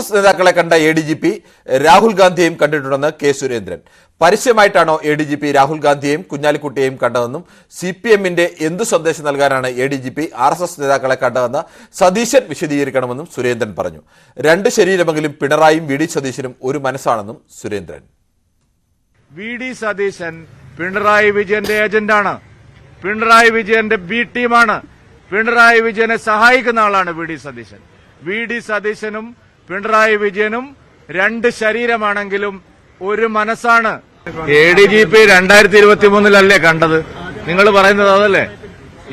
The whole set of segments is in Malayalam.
എസ് നേതാക്കളെ കണ്ട A D G P Rahul ഗാന്ധിയെയും കണ്ടിട്ടുണ്ടെന്ന് K Surendran. പരസ്യമായിട്ടാണോ A D G P Rahul ഗാന്ധിയെയും കുഞ്ഞാലിക്കുട്ടിയെയും കണ്ടതെന്നും സി പി എമ്മിന്റെ എന്തു സന്ദേശം നൽകാനാണ് A D G P R S S നേതാക്കളെ കണ്ടതെന്ന് സതീശൻ വിശദീകരിക്കണമെന്നും സുരേന്ദ്രൻ പറഞ്ഞു. രണ്ട് ശരീരമെങ്കിലും പിണറായിയും വി ഡി സതീശനും ഒരു മനസ്സാണെന്നും സുരേന്ദ്രൻ. വി ഡി സതീശൻ പിണറായി വിജയന്റെ ഏജന്റാണ്. പിണറായി വിജയന്റെ ബി ടീമാണ്. പിണറായി വിജയനെ സഹായിക്കുന്ന ആളാണ് V D Satheesan. V D സതീശനും പിണറായി വിജയനും രണ്ട് ശരീരമാണെങ്കിലും ഒരു മനസ്സാണ്. എ ഡി ജി പി രണ്ടായിരത്തി ഇരുപത്തി മൂന്നിലല്ലേ കണ്ടത്? നിങ്ങൾ പറയുന്നത് അതല്ലേ?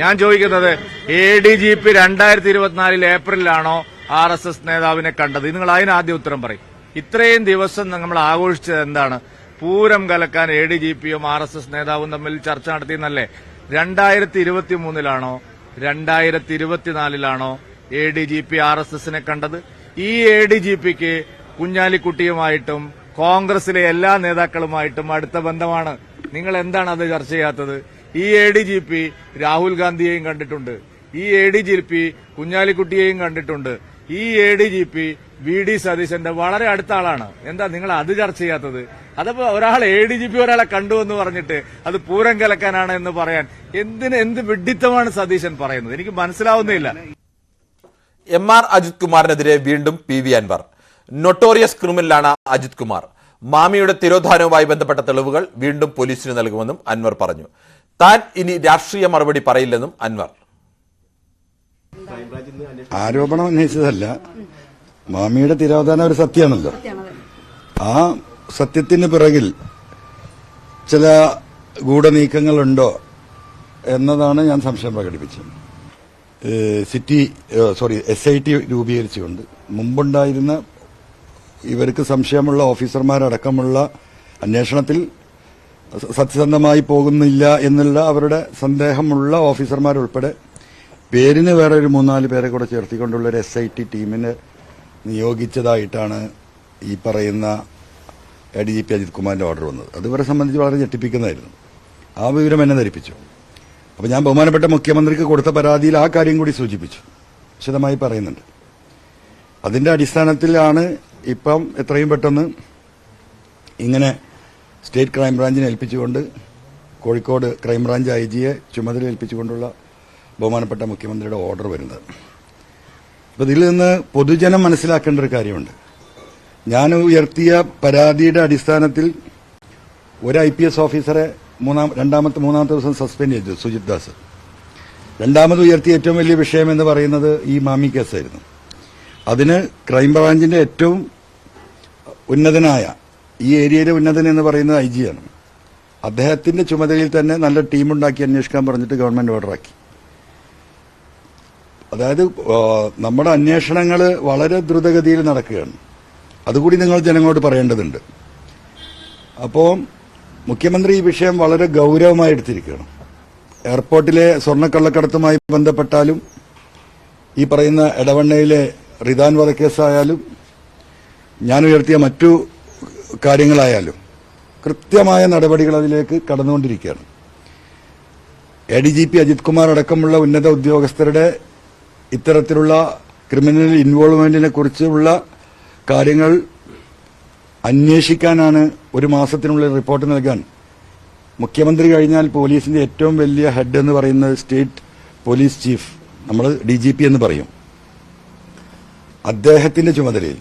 ഞാൻ ചോദിക്കുന്നത് എ ഡി ജി പി രണ്ടായിരത്തി ഇരുപത്തിനാലിൽ ഏപ്രിലാണോ ആർ എസ് എസ് നേതാവിനെ കണ്ടത്? നിങ്ങൾ അതിന് ആദ്യം ഉത്തരം പറയും. ഇത്രയും ദിവസം നമ്മൾ ആഘോഷിച്ചത് എന്താണ്? പൂരം കലക്കാൻ എ ഡി ജി പിയും ആർ എസ് എസ് നേതാവും തമ്മിൽ ചർച്ച നടത്തിയെന്നല്ലേ? രണ്ടായിരത്തി ഇരുപത്തി മൂന്നിലാണോ രണ്ടായിരത്തി ഇരുപത്തിനാലിലാണോ A D G P R S എസിനെ കണ്ടത്? ഈ എ ഡി ജി പിക്ക് കുഞ്ഞാലിക്കുട്ടിയുമായിട്ടും കോൺഗ്രസിലെ എല്ലാ നേതാക്കളുമായിട്ടും അടുത്ത ബന്ധമാണ്. നിങ്ങൾ എന്താണ് അത് ചർച്ച ചെയ്യാത്തത്? ഈ A D G P Rahul ഗാന്ധിയെയും കണ്ടിട്ടുണ്ട്. ഈ എ ഡി ജി പി കുഞ്ഞാലിക്കുട്ടിയെയും കണ്ടിട്ടുണ്ട്. ഈ A D G P V D സതീശന്റെ വളരെ അടുത്ത ആളാണ്. എന്താ നിങ്ങൾ അത് ചർച്ച ചെയ്യാത്തത്? അതപ്പോ ഒരാൾ എ ഡി ജി പി ഒരാളെ കണ്ടു എന്ന് പറഞ്ഞിട്ട് അത് പൂരം കലക്കാനാണ് എന്ന് പറയാൻ എന്തിന് എന്ത് വിഡിത്തമാണ് സതീശൻ പറയുന്നത്? എനിക്ക് മനസ്സിലാവുന്നില്ല എം ആർ അജിത് കുമാറിനെതിരെ വീണ്ടും പി വി അൻവർ. നൊട്ടോറിയസ് ക്രിമിനലാണ് അജിത് കുമാർ. മാമിയുടെ തിരോധാനവുമായി ബന്ധപ്പെട്ട തെളിവുകൾ വീണ്ടും പോലീസിന് നൽകുമെന്നും അൻവർ പറഞ്ഞു. താൻ ഇനി രാഷ്ട്രീയ മറുപടി പറയില്ലെന്നും അൻവർ. ആരോപണം ഉന്നയിച്ചതല്ല. മാമിയുടെ തിരോധാനം ഒരു സത്യമാണല്ലോ. ആ സത്യത്തിന് പിറകിൽ ചില ഗൂഢനീക്കങ്ങളുണ്ടോ എന്നതാണ് ഞാൻ സംശയം പ്രകടിപ്പിച്ചത്. City sorry S I T രൂപീകരിച്ചുകൊണ്ട് മുമ്പുണ്ടായിരുന്ന ഇവർക്ക് സംശയമുള്ള ഓഫീസർമാരടക്കമുള്ള അന്വേഷണത്തിൽ സത്യസന്ധമായി പോകുന്നില്ല എന്നുള്ള അവരുടെ സന്ദേഹമുള്ള ഓഫീസർമാരുൾപ്പെടെ പേരിന് വേറെ ഒരു മൂന്നാൽ പേരെ കൂടെ ചേർത്തിക്കൊണ്ടുള്ള ഒരു എസ് ഐ ടി ടീമിനെ നിയോഗിച്ചതായിട്ടാണ് ഈ പറയുന്ന A D G P Ajith കുമാറിന്റെ ഓർഡർ വന്നത്. അതുവരെ സംബന്ധിച്ച് വളരെ ഞെട്ടിപ്പിക്കുന്നതായിരുന്നു. ആ വിവരം എന്നെ ധരിപ്പിച്ചു. അപ്പോൾ ഞാൻ ബഹുമാനപ്പെട്ട മുഖ്യമന്ത്രിക്ക് കൊടുത്ത പരാതിയിൽ ആ കാര്യം കൂടി സൂചിപ്പിച്ചു. വിശദമായി പറയുന്നുണ്ട്. അതിന്റെ അടിസ്ഥാനത്തിലാണ് ഇപ്പം എത്രയും പെട്ടെന്ന് ഇങ്ങനെ സ്റ്റേറ്റ് ക്രൈംബ്രാഞ്ചിനെ ഏൽപ്പിച്ചുകൊണ്ട് കോഴിക്കോട് ക്രൈംബ്രാഞ്ച് ഐ ജിയെ ചുമതല ഏൽപ്പിച്ചുകൊണ്ടുള്ള ബഹുമാനപ്പെട്ട മുഖ്യമന്ത്രിയുടെ ഓർഡർ വരുന്നത്. അപ്പൊ ഇതിൽ നിന്ന് പൊതുജനം മനസ്സിലാക്കേണ്ട ഒരു കാര്യമുണ്ട്. ഞാൻ ഉയർത്തിയ പരാതിയുടെ അടിസ്ഥാനത്തിൽ ഒരു ഐ പി എസ് ഓഫീസറെ മൂന്നാം രണ്ടാമത്തെ മൂന്നാമത്തെ ദിവസം സസ്പെൻഡ് ചെയ്തു സുജിത് ദാസ്. രണ്ടാമത് ഉയർത്തിയ ഏറ്റവും വലിയ വിഷയം എന്ന് പറയുന്നത് ഈ മാമി കേസായിരുന്നു. അതിന് ക്രൈംബ്രാഞ്ചിന്റെ ഏറ്റവും ഉന്നതനായ ഈ ഏരിയയിലെ ഉന്നതൻ എന്ന് പറയുന്നത് ഐ ജിയാണ് അദ്ദേഹത്തിന്റെ ചുമതലയിൽ തന്നെ നല്ല ടീമുണ്ടാക്കി അന്വേഷിക്കാൻ പറഞ്ഞിട്ട് ഗവൺമെന്റ് ഓർഡറാക്കി അതായത് നമ്മുടെ അന്വേഷണങ്ങൾ വളരെ ദ്രുതഗതിയിൽ നടക്കുകയാണ്. അതുകൂടി നിങ്ങൾ ജനങ്ങളോട് പറയേണ്ടതുണ്ട്. അപ്പോൾ മുഖ്യമന്ത്രി ഈ വിഷയം വളരെ ഗൗരവമായി എടുത്തിരിക്കുകയാണ്. എയർപോർട്ടിലെ സ്വർണക്കള്ളക്കടത്തുമായി ബന്ധപ്പെട്ടാലും ഈ പറയുന്ന ഇടവണ്ണയിലെ റിദാൻ വധക്കേസായാലും ഞാൻ ഉയർത്തിയ മറ്റു കാര്യങ്ങളായാലും കൃത്യമായ നടപടികൾ അതിലേക്ക് കടന്നുകൊണ്ടിരിക്കുകയാണ്. A D G P Ajith Kumar അടക്കമുള്ള ഉന്നത ഉദ്യോഗസ്ഥരുടെ ഇത്തരത്തിലുള്ള ക്രിമിനൽ ഇൻവോൾവ്മെന്റിനെ കുറിച്ചുള്ള കാര്യങ്ങൾ അന്വേഷിക്കാനാണ് ഒരു മാസത്തിനുള്ളിൽ റിപ്പോർട്ട് നൽകാൻ. മുഖ്യമന്ത്രി കഴിഞ്ഞാൽ പോലീസിന്റെ ഏറ്റവും വലിയ ഹെഡ് എന്ന് പറയുന്നത് സ്റ്റേറ്റ് പോലീസ് ചീഫ് നമ്മൾ ഡി എന്ന് പറയും. അദ്ദേഹത്തിന്റെ ചുമതലയിൽ